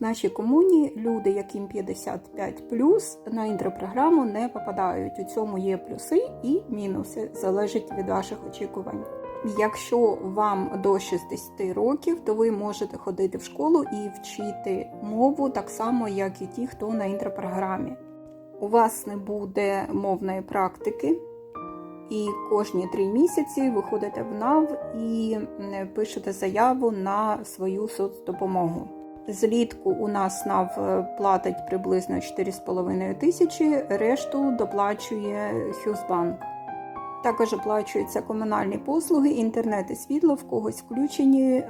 В нашій комуні люди, яким 55 на інтерпрограму не попадають. У цьому є плюси і мінуси, залежить від ваших очікувань. Якщо вам до 60 років, то ви можете ходити в школу і вчити мову так само, як і ті, хто на інтерпрограмі. У вас не буде мовної практики, і кожні три місяці ви ходите в НАВ і пишете заяву на свою соцдопомогу. Злітку у нас НАВ е, платить приблизно 4,5 тисячі, решту доплачує Хюзбанк. Також оплачуються комунальні послуги, інтернет і світло, в когось включені, е,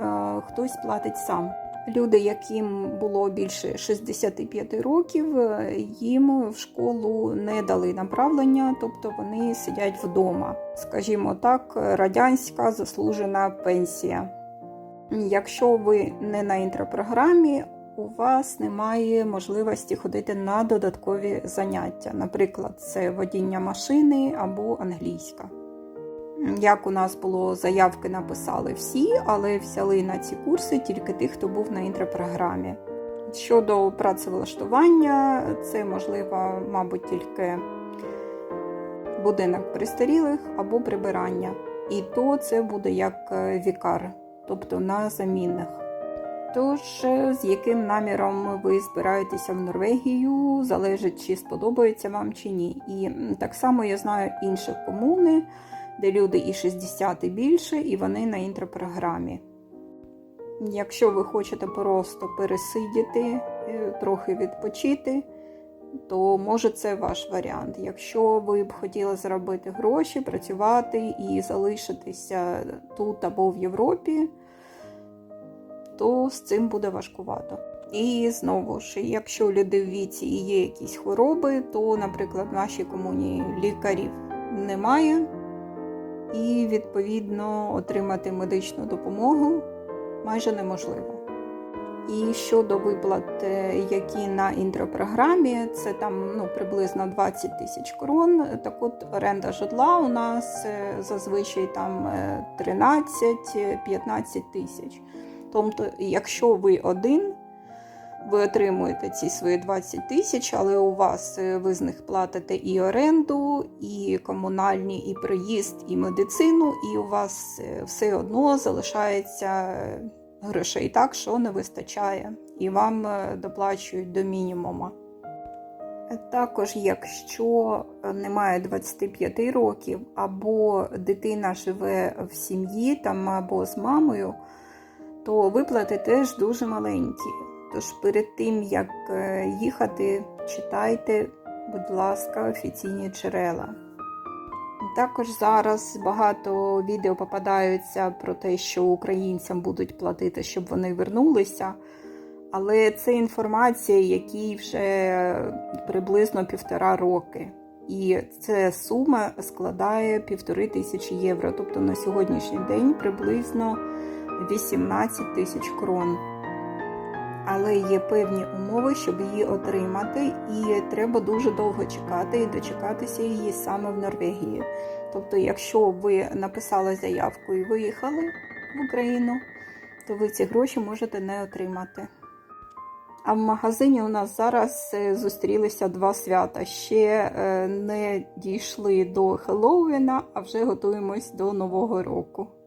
хтось платить сам. Люди, яким було більше 65 років, е, їм в школу не дали направлення, тобто вони сидять вдома. Скажімо так, радянська заслужена пенсія. Якщо ви не на інтропрограмі, у вас немає можливості ходити на додаткові заняття. Наприклад, це водіння машини або англійська. Як у нас було заявки, написали всі, але взяли на ці курси тільки тих, хто був на інтропрограмі. Щодо працевлаштування, це можливо, мабуть, тільки будинок престарілих або прибирання. І то це буде як е, вікар, тобто на замінних. Тож, е, з яким наміром ви збираєтеся в Норвегію, залежить, чи сподобається вам чи ні. І так само я знаю інші комуни, де люди і 60 і більше, і вони на інтропрограмі. Якщо ви хочете просто пересидіти, е, трохи відпочити, то може це ваш варіант. Якщо ви б хотіли заробити гроші, працювати і залишитися тут або в Європі, то з цим буде важкувато. І знову ж, якщо люди в віці і є якісь хвороби, то, наприклад, в нашій комуні лікарів немає, і відповідно отримати медичну допомогу майже неможливо. І щодо виплат, е, які на інтропрограмі, це там ну, приблизно 20 тисяч крон. Так от оренда житла у нас е, зазвичай там е, 13-15 тисяч. Тобто, якщо ви один, ви отримуєте ці свої 20 тисяч, але у вас е, ви з них платите і оренду, і комунальні, і проїзд, і медицину, і у вас е, все одно залишається е, грошей так, що не вистачає, і вам е, доплачують до мінімуму. Також, якщо немає 25 років, або дитина живе в сім'ї там або з мамою, то виплати теж дуже маленькі. Тож перед тим, як е, їхати, читайте, будь ласка, офіційні джерела. Також зараз багато відео попадаються про те, що українцям будуть платити, щоб вони вернулися. Але це інформація, якій вже приблизно півтора роки. І ця сума складає півтори тисячі євро. Тобто на сьогоднішній день приблизно 18 тисяч крон. Але є певні умови, щоб її отримати, і треба дуже довго чекати і дочекатися її саме в Норвегії. Тобто, якщо ви написали заявку і виїхали в Україну, то ви ці гроші можете не отримати. А в магазині у нас зараз е, зустрілися два свята. Ще е, не дійшли до Хеллоуіна, а вже готуємось до Нового року.